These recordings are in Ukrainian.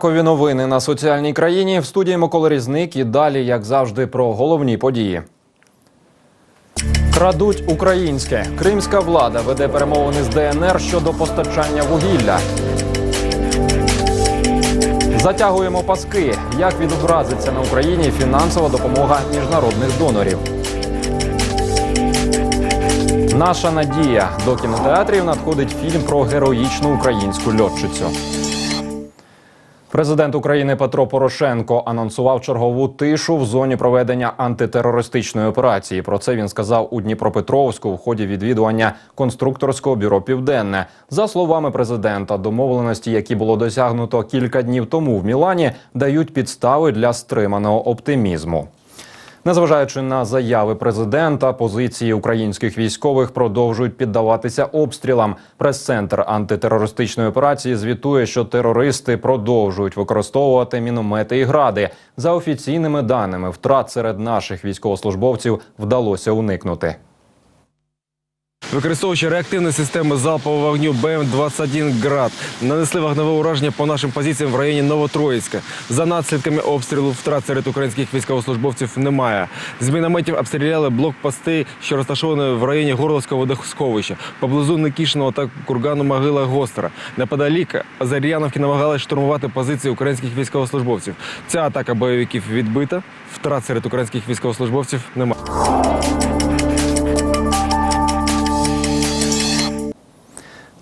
Знакові новини на соціальній країні в студії Микола Різник і далі, як завжди, про головні події. Крадуть українське. Кримська влада веде перемовини з ДНР щодо постачання вугілля. Затягуємо паски. Як відобразиться на Україні фінансова допомога міжнародних донорів? Наша надія до кінотеатрів надходить фільм про героїчну українську льотчицю. Президент України Петро Порошенко анонсував чергову тишу в зоні проведення антитерористичної операції. Про це він сказав у Дніпропетровську в ході відвідування конструкторського бюро Південне. За словами президента, домовленості, які було досягнуто кілька днів тому в Мілані, дають підстави для стриманого оптимізму. Незважаючи на заяви президента, позиції українських військових продовжують піддаватися обстрілам. Прес-центр антитерористичної операції звітує, що терористи продовжують використовувати міномети і гради. За офіційними даними, втрат серед наших військовослужбовців вдалося уникнути. Використовуючи реактивні системи залпового вогню БМ-21 «Град», нанесли вогневе ураження по нашим позиціям в районі Новотроїцька. За наслідками обстрілу втрат серед українських військовослужбовців немає. З мінометів обстріляли блокпости, що розташовані в районі Горловського водосховища, поблизу Никішиного та кургану Могила Гостра. Неподалік Азар'яновки намагались штурмувати позиції українських військовослужбовців. Ця атака бойовиків відбита. Втрат серед українських військовослужбовців немає.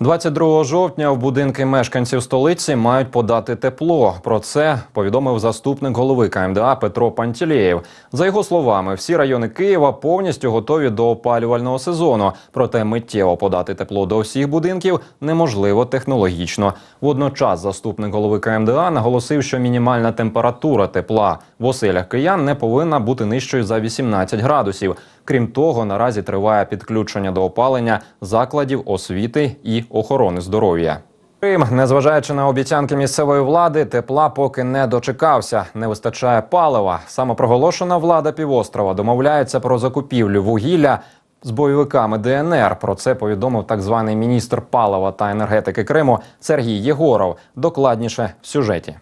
22 жовтня в будинки мешканців столиці мають подати тепло. Про це повідомив заступник голови КМДА Петро Пантілєєв. За його словами, всі райони Києва повністю готові до опалювального сезону. Проте миттєво подати тепло до всіх будинків неможливо технологічно. Водночас заступник голови КМДА наголосив, що мінімальна температура тепла в оселях киян не повинна бути нижчою за 18 градусів. Крім того, наразі триває підключення до опалення закладів освіти і охорони здоров'я. Крим, незважаючи на обіцянки місцевої влади, тепла поки не дочекався. Не вистачає палива. Самопроголошена влада півострова домовляється про закупівлю вугілля з бойовиками ДНР. Про це повідомив так званий міністр палива та енергетики Криму Сергій Єгоров. Докладніше в сюжеті.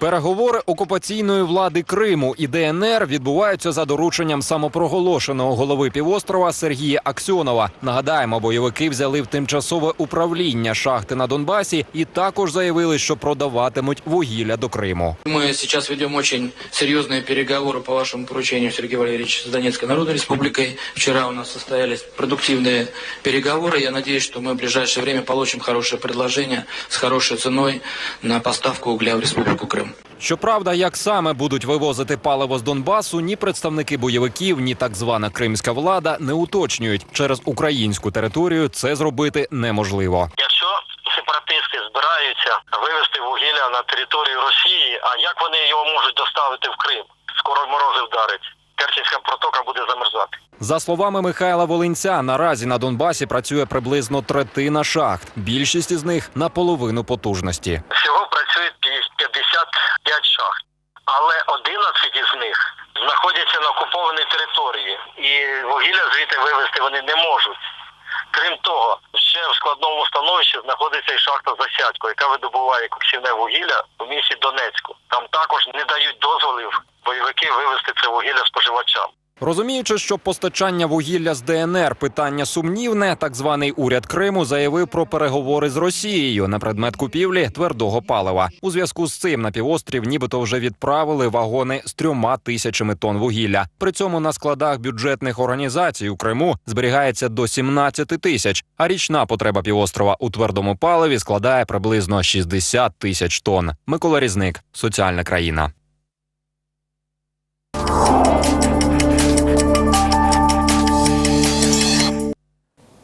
Переговори окупаційної влади Криму і ДНР відбуваються за дорученням самопроголошеного голови півострова Сергія Аксьонова. Нагадаємо, бойовики взяли в тимчасове управління шахти на Донбасі і також заявили, що продаватимуть вугілля до Криму. Мы сейчас ведем очень серьезные переговоры по вашему поручению, Сергей Валерьевич, с Донецкой Народной Республикой. Вчера у нас состоялись продуктивные переговоры. Я надеюсь, что мы в ближайшее время получим хорошее предложение с хорошей ценой на поставку угля в Республику Крым. Щоправда, як саме будуть вивозити паливо з Донбасу, ні представники бойовиків, ні так звана кримська влада не уточнюють. Через українську територію це зробити неможливо. Якщо сепаратисти збираються вивезти вугілля на територію Росії, а як вони його можуть доставити в Крим? Скоро морози вдарить. Керченська протока буде замерзати. За словами Михайла Волинця, наразі на Донбасі працює приблизно третина шахт. Більшість із них на половину потужності. Всього працює пі- 55 шахт, але 11 із них знаходяться на окупованій території, і вугілля звідти вивезти вони не можуть. Крім того, ще в складному становищі знаходиться і шахта Засядько, яка видобуває коксівне вугілля у місті Донецьку. Там також не дають дозволів бойовики вивезти це вугілля споживачам. Розуміючи, що постачання вугілля з ДНР питання сумнівне, так званий уряд Криму заявив про переговори з Росією на предмет купівлі твердого палива. У зв'язку з цим на півострів нібито вже відправили вагони з трьома тисячами тонн вугілля. При цьому на складах бюджетних організацій у Криму зберігається до 17 тисяч. А річна потреба півострова у твердому паливі складає приблизно 60 тисяч тонн. Микола Різник, соціальна країна.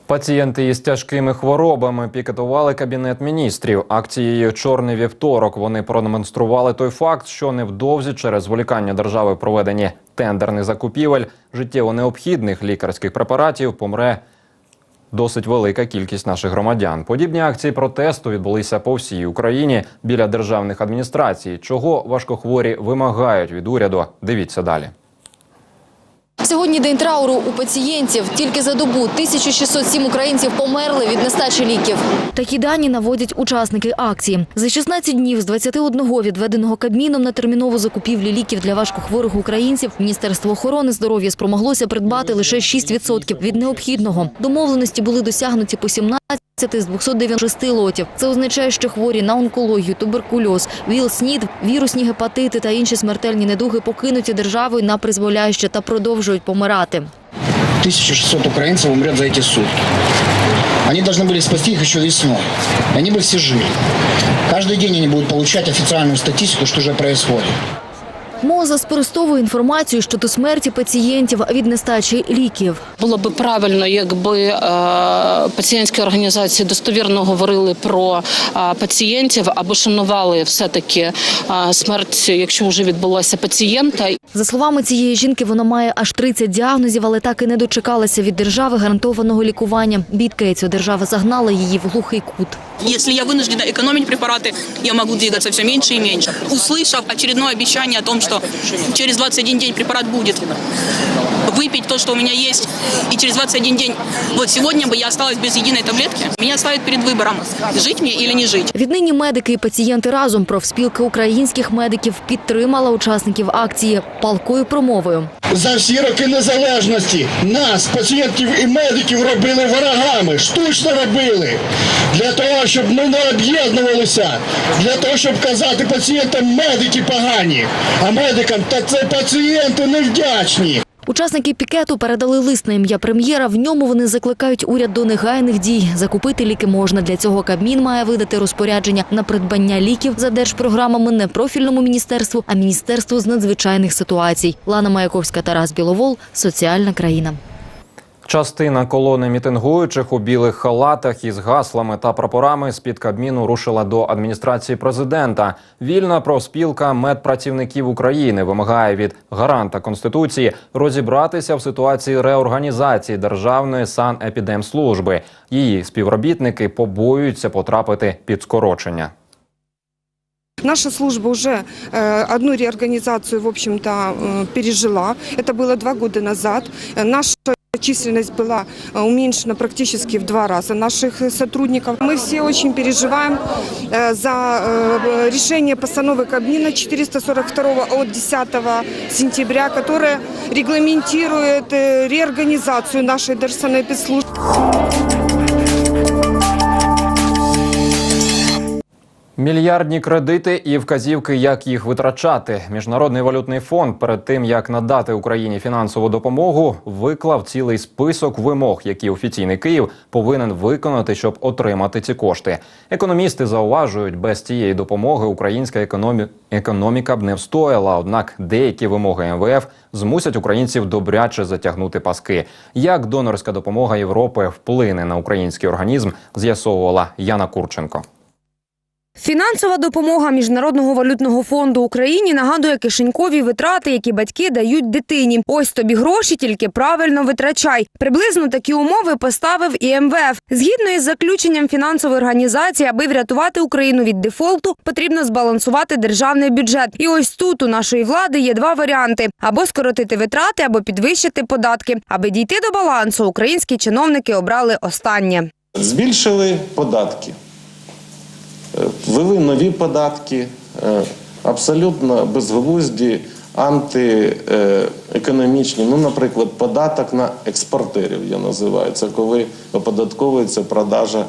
Пацієнти із тяжкими хворобами пікетували кабінет міністрів. Акцією Чорний вівторок вони продемонстрували той факт, що невдовзі через зволікання держави в проведенні тендерних закупівель життєво необхідних лікарських препаратів помре досить велика кількість наших громадян. Подібні акції протесту відбулися по всій Україні біля державних адміністрацій. Чого важкохворі вимагають від уряду? Дивіться далі. Сьогодні день трауру у пацієнтів. Тільки за добу 1607 українців померли від нестачі ліків. Такі дані наводять учасники акції. За 16 днів з 21 відведеного Кабміном на термінову закупівлю ліків для важкохворих українців Міністерство охорони здоров'я спромоглося придбати лише 6% від необхідного. Домовленості були досягнуті по 17 з 296 лотів. Це означає, що хворі на онкологію, туберкульоз, ВІЛ-СНІД, вірусні гепатити та інші смертельні недуги покинуті державою на призволяще та продовжують помирати. 1600 украинцев умрет за эти сутки. Они должны были спасти их еще весной. И они бы все жили. Каждый день они будут получать официальную статистику, что же происходит. МОЗа спростовує інформацію щодо смерті пацієнтів від нестачі ліків. Було би правильно, якби е, пацієнтські організації достовірно говорили про е, пацієнтів або шанували все-таки е, смерть, якщо вже відбулася пацієнта. За словами цієї жінки, вона має аж 30 діагнозів, але так і не дочекалася від держави гарантованого лікування. Бідкається, держава загнала її в глухий кут. Если я вынуждена экономить препараты, я могу двигаться все меньше и меньше. Услышав очередное обещание о том, что через 21 день препарат будет, выпить то, что у меня есть, и через 21 день, вот сегодня бы я осталась без единой таблетки, меня ставят перед выбором, жить мне или не жить. Віднині медики і пацієнти разом профспілка українських медиків підтримала учасників акції палкою промовою. За всі роки незалежності нас, пацієнтів і медиків, робили ворогами, штучно робили. Для того, щоб ми не об'єднувалися, для того, щоб казати пацієнтам медики погані, а медикам та це пацієнти невдячні. Учасники пікету передали лист на ім'я прем'єра. В ньому вони закликають уряд до негайних дій. Закупити ліки можна. Для цього Кабмін має видати розпорядження на придбання ліків за держпрограмами не профільному міністерству, а міністерству з надзвичайних ситуацій. Лана Маяковська, Тарас Біловол. Соціальна країна. Частина колони мітингуючих у білих халатах із гаслами та прапорами з-під Кабміну рушила до адміністрації президента. Вільна профспілка медпрацівників України вимагає від гаранта конституції розібратися в ситуації реорганізації державної санепідемслужби. Її співробітники побоюються потрапити під скорочення. Наша служба уже э, одну реорганизацию, в общем-то, э, пережила. Это было два года назад. Э, Наша численность была э, уменьшена практически в два раза наших э, сотрудников. Мы все очень переживаем э, за э, решение постановы Кабмина 442 от 10 сентября, которое регламентирует э, реорганизацию нашей Держсанэпидслужбы. Мільярдні кредити і вказівки, як їх витрачати. Міжнародний валютний фонд перед тим як надати Україні фінансову допомогу, виклав цілий список вимог, які офіційний Київ повинен виконати, щоб отримати ці кошти. Економісти зауважують, без цієї допомоги українська економі... економіка б не встояла. Однак деякі вимоги МВФ змусять українців добряче затягнути паски. Як донорська допомога Європи вплине на український організм, з'ясовувала Яна Курченко. Фінансова допомога Міжнародного валютного фонду Україні нагадує кишенькові витрати, які батьки дають дитині. Ось тобі гроші, тільки правильно витрачай. Приблизно такі умови поставив і МВФ. Згідно із заключенням фінансової організації, аби врятувати Україну від дефолту, потрібно збалансувати державний бюджет. І ось тут у нашої влади є два варіанти: або скоротити витрати, або підвищити податки. Аби дійти до балансу, українські чиновники обрали останнє. Збільшили податки, ввели нові податки, е, абсолютно безглузді, антиекономічні. Ну, наприклад, податок на експортерів я називаю. Це коли оподатковується продажа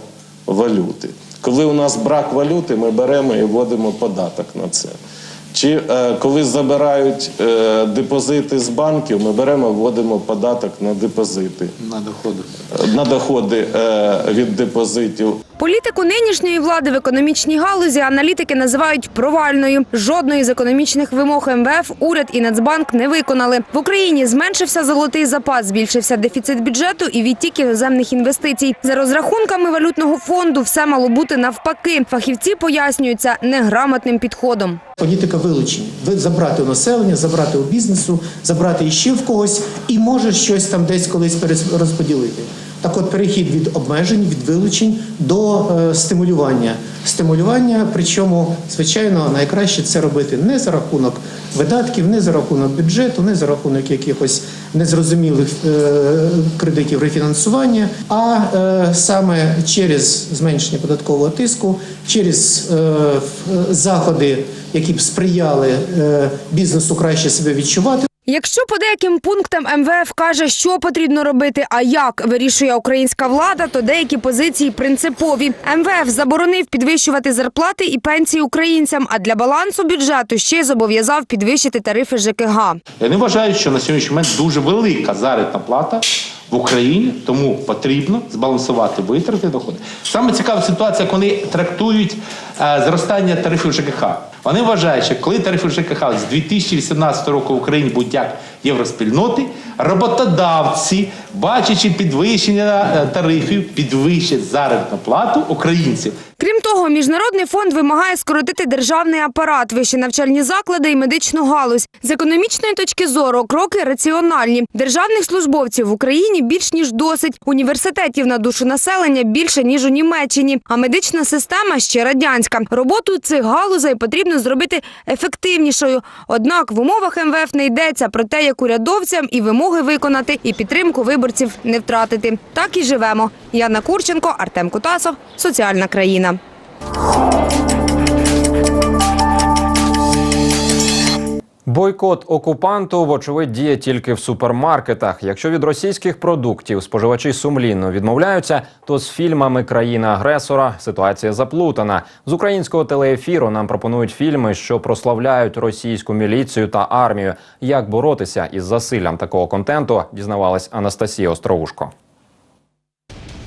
валюти. Коли у нас брак валюти, ми беремо і вводимо податок на це. Чи е, коли забирають е, депозити з банків, ми беремо, вводимо податок на депозити. На доходи. На доходи е, від депозитів. Політику нинішньої влади в економічній галузі аналітики називають провальною. Жодної з економічних вимог МВФ уряд і Нацбанк не виконали. В Україні зменшився золотий запас, збільшився дефіцит бюджету і відтік іноземних інвестицій. За розрахунками валютного фонду, все мало бути навпаки. Фахівці пояснюються неграмотним підходом. Політика вилучення. Ви забрати у населення, забрати у бізнесу, забрати іще в когось і може щось там десь колись перерозподілити. Так от перехід від обмежень, від вилучень до е, стимулювання. Стимулювання, причому, звичайно, найкраще це робити не за рахунок видатків, не за рахунок бюджету, не за рахунок якихось незрозумілих е, кредитів рефінансування, а е, саме через зменшення податкового тиску, через заходи, які б сприяли бізнесу краще себе відчувати. Якщо по деяким пунктам МВФ каже, що потрібно робити, а як вирішує українська влада, то деякі позиції принципові. МВФ заборонив підвищувати зарплати і пенсії українцям, а для балансу бюджету ще зобов'язав підвищити тарифи ЖКГ. Я не вважаю, що на сьогоднішній момент дуже велика заробітна плата в Україні, тому потрібно збалансувати витрати доходи. Саме цікава ситуація, як вони трактують е, зростання тарифів ЖКХ. Вони вважають, що коли тарифи ЖКХ з 2018 року в Україні будуть як євроспільноти, роботодавці, бачачи підвищення е, тарифів, підвищать заробітну плату українців. Крім того, міжнародний фонд вимагає скоротити державний апарат, вищі навчальні заклади і медичну галузь. З економічної точки зору кроки раціональні. Державних службовців в Україні більш ніж досить. Університетів на душу населення більше ніж у Німеччині. А медична система ще радянська. Роботу цих галузей потрібно зробити ефективнішою. Однак в умовах МВФ не йдеться про те, як урядовцям і вимоги виконати, і підтримку виборців не втратити. Так і живемо. Яна Курченко, Артем Кутасов, соціальна країна. Бойкот окупанту, вочевидь, діє тільки в супермаркетах. Якщо від російських продуктів споживачі сумлінно відмовляються, то з фільмами країни-агресора ситуація заплутана. З українського телеефіру нам пропонують фільми, що прославляють російську міліцію та армію. Як боротися із засиллям такого контенту, дізнавалась Анастасія Остроушко.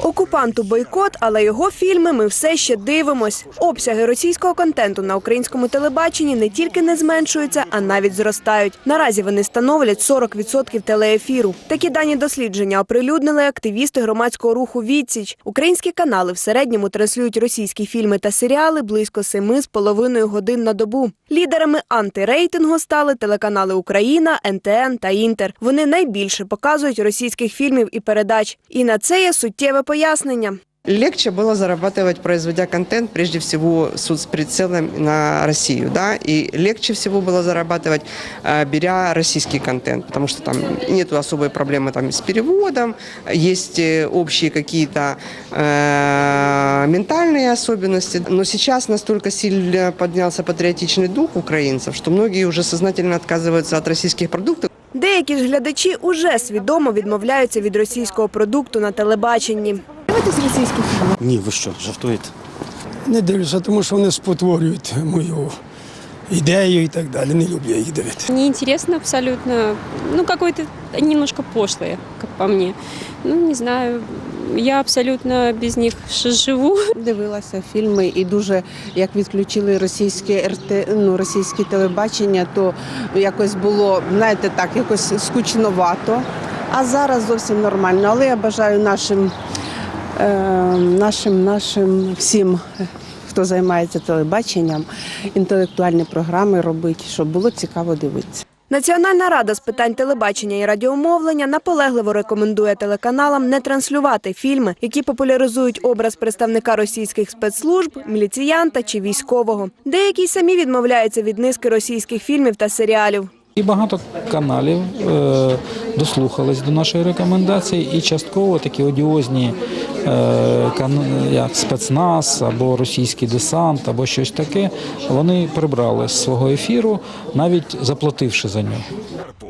Окупанту бойкот, але його фільми ми все ще дивимось. Обсяги російського контенту на українському телебаченні не тільки не зменшуються, а навіть зростають. Наразі вони становлять 40% телеефіру. Такі дані дослідження оприлюднили активісти громадського руху Відсіч. Українські канали в середньому транслюють російські фільми та серіали близько семи з половиною годин на добу. Лідерами антирейтингу стали телеканали Україна, НТН та Інтер. Вони найбільше показують російських фільмів і передач. І на це є суттєве пояснення. Легче было зарабатывать, производя контент, прежде всего с с прицелом на Россию, да, и легче всего было зарабатывать, э, беря российский контент, потому что там нет особой проблемы там с переводом, есть э, общие какие-то э, ментальные особенности, но сейчас настолько сильно поднялся патриотичный дух украинцев, что многие уже сознательно отказываются от российских продуктов. Деякі ж глядачі уже свідомо відмовляються від російського продукту на телебаченні. Дивитесь російські фільми? Ні, ви що, жартуєте? Не дивлюся, тому що вони спотворюють мою ідею і так далі. Не люблю їх дивитися. Неинтересно абсолютно. Ну, какой-то немножко пошлые, как по мне. Ну, не знаю. Я абсолютно без них живу. Дивилася фільми і дуже як відключили російське РТ, ну, російське телебачення, то якось було, знаєте, так, якось скучновато. А зараз зовсім нормально. Але я бажаю нашим, е, нашим, нашим всім, хто займається телебаченням, інтелектуальні програми робити, щоб було цікаво дивитися. Національна рада з питань телебачення і радіомовлення наполегливо рекомендує телеканалам не транслювати фільми, які популяризують образ представника російських спецслужб, міліціянта чи військового. Деякі самі відмовляються від низки російських фільмів та серіалів. І багато каналів е, дослухались до нашої рекомендації, і частково такі одіозні е, як спецназ або російський десант, або щось таке, вони прибрали з свого ефіру, навіть заплативши за нього.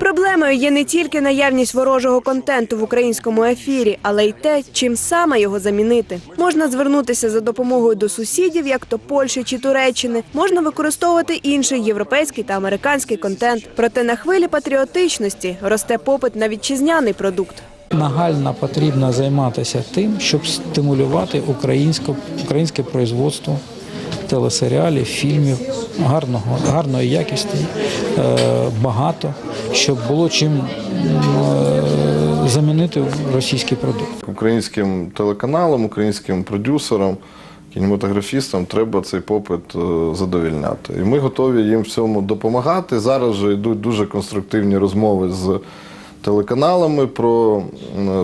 Проблемою є не тільки наявність ворожого контенту в українському ефірі, але й те, чим саме його замінити. Можна звернутися за допомогою до сусідів, як то Польщі чи Туреччини. Можна використовувати інший європейський та американський контент. Проте на хвилі патріотичності росте попит на вітчизняний продукт. Нагально потрібно займатися тим, щоб стимулювати українське, українське производство телесеріалів, фільмів гарного, гарної якості, е, багато, щоб було чим е, замінити російський продукт. Українським телеканалам, українським продюсерам, кінематографістам треба цей попит е, задовільняти. І ми готові їм в цьому допомагати. Зараз же йдуть дуже конструктивні розмови з телеканалами про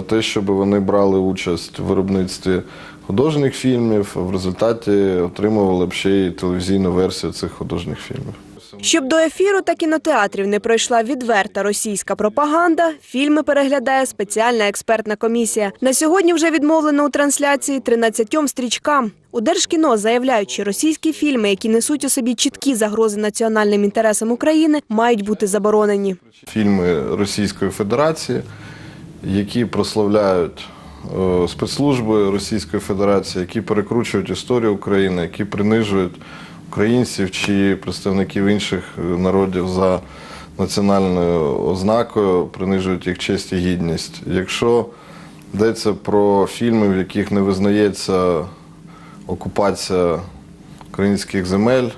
те, щоб вони брали участь в виробництві художніх фільмів, в результаті отримували б ще й телевізійну версію цих художніх фільмів. Щоб до ефіру та кінотеатрів не пройшла відверта російська пропаганда, фільми переглядає спеціальна експертна комісія. На сьогодні вже відмовлено у трансляції 13 стрічкам. У Держкіно заявляють, що російські фільми, які несуть у собі чіткі загрози національним інтересам України, мають бути заборонені. Фільми Російської Федерації, які прославляють е, спецслужби Російської Федерації, які перекручують історію України, які принижують українців чи представників інших е, народів за національною ознакою, принижують їх честь і гідність. Якщо йдеться про фільми, в яких не визнається окупація українських земель.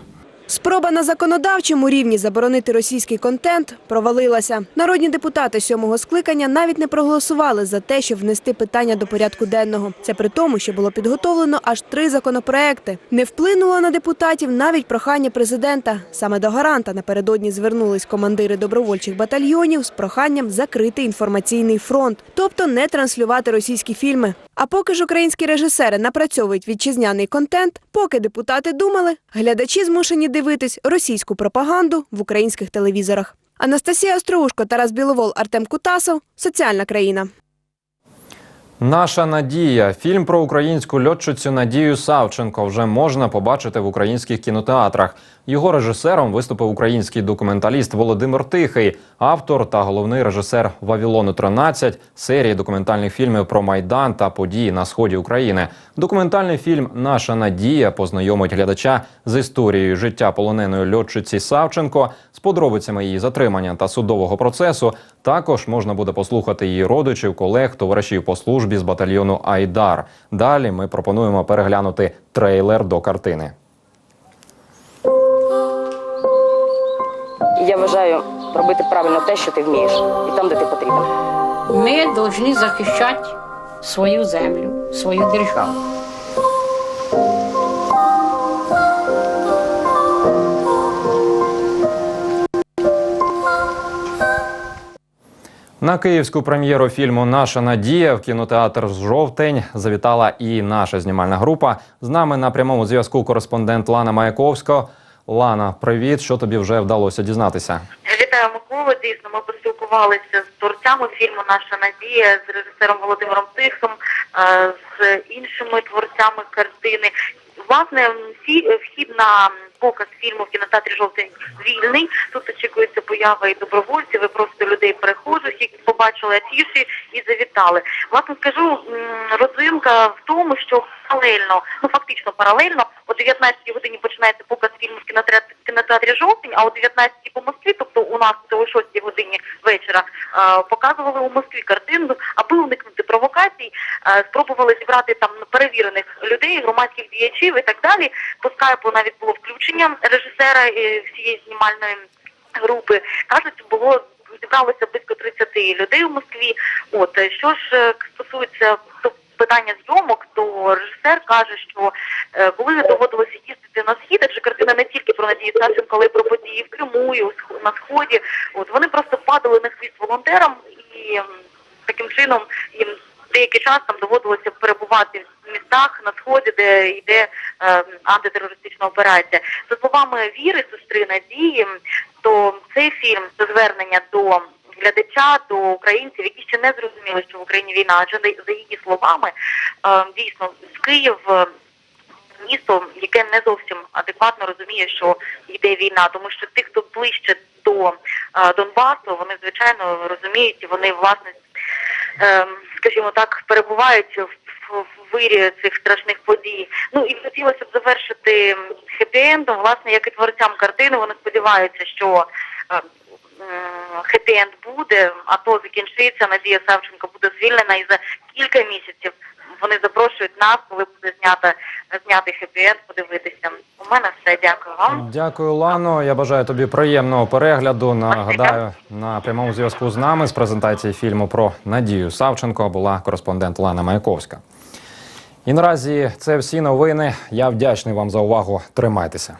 Спроба на законодавчому рівні заборонити російський контент провалилася. Народні депутати сьомого скликання навіть не проголосували за те, щоб внести питання до порядку денного. Це при тому, що було підготовлено аж три законопроекти. Не вплинуло на депутатів навіть прохання президента. Саме до гаранта напередодні звернулись командири добровольчих батальйонів з проханням закрити інформаційний фронт, тобто не транслювати російські фільми. А поки ж українські режисери напрацьовують вітчизняний контент, поки депутати думали, глядачі змушені дивитись російську пропаганду в українських телевізорах. Анастасія Остроушко, Тарас Біловол, Артем Кутасов. Соціальна країна. Наша надія. Фільм про українську льотчицю Надію Савченко вже можна побачити в українських кінотеатрах. Його режисером виступив український документаліст Володимир Тихий, автор та головний режисер Вавілону 13 серії документальних фільмів про майдан та події на сході України. Документальний фільм Наша надія познайомить глядача з історією життя полоненої льотчиці Савченко з подробицями її затримання та судового процесу. Також можна буде послухати її родичів, колег, товаришів по службі з батальйону Айдар. Далі ми пропонуємо переглянути трейлер до картини. Я вважаю робити правильно те, що ти вмієш, і там, де ти потрібен. Ми повинні захищати свою землю, свою державу. На київську прем'єру фільму Наша надія в кінотеатр Жовтень завітала і наша знімальна група. З нами на прямому зв'язку кореспондент Лана Маяковська. Лана, привіт! Що тобі вже вдалося дізнатися? Вітаю Микола. Дійсно, ми поспілкувалися з творцями фільму Наша надія з режисером Володимиром Тихом, е, з іншими творцями картини. Власне, всі вхід на показ фільму в кінотеатрі Жовтень вільний. Тут очікується поява і добровольців, і просто людей перехожих, які побачили афіші і завітали. Власне скажу, родзинка в тому, що паралельно, ну фактично паралельно, о 19 годині починається показ фільму в кінотеатрі, кінотеатрі Жовтень, а о 19 по Москві, тобто у нас о 6 годині вечора, е, показували у Москві картину, аби уникнути провокацій, е, спробували зібрати там перевірених людей, громадських діячів і так далі. По скайпу навіть було включення режисера всієї знімальної групи. Кажуть, було зібралося близько 30 людей у Москві. От е, що ж е, стосується питання зйомок, то режисер каже, що коли доводилося їздити на схід, адже картина не тільки про Надію Савченко, але й про події в Криму, і на сході. От вони просто падали на хвіст волонтерам і таким чином їм деякий час там доводилося перебувати в містах на сході, де йде е, антитерористична операція. За словами Віри, сестри Надії, то цей фільм це звернення до глядача, до українців, які ще не зрозуміли, що в Україні війна, адже за- її словами е, дійсно з Київ. е, Місто, яке не зовсім адекватно розуміє, що йде війна, тому що ті, хто ближче до е, Донбасу, вони звичайно розуміють, вони власне ем, скажімо так, перебувають в, вирі цих страшних подій. Ну і хотілося б завершити хеппі-ендом, власне, як і творцям картини, вони сподіваються, що е, м, хеппі-енд буде, а то закінчиться, Надія Савченко буде звільнена і за кілька місяців вони запрошують нас, коли буде знята знятий хеппі-енд, подивитися. У мене все, дякую вам. Дякую, Лано. Я бажаю тобі приємного перегляду. Нагадаю, на прямому зв'язку з нами з презентації фільму про Надію Савченко була кореспондент Лана Маяковська. І наразі це всі новини. Я вдячний вам за увагу. Тримайтеся.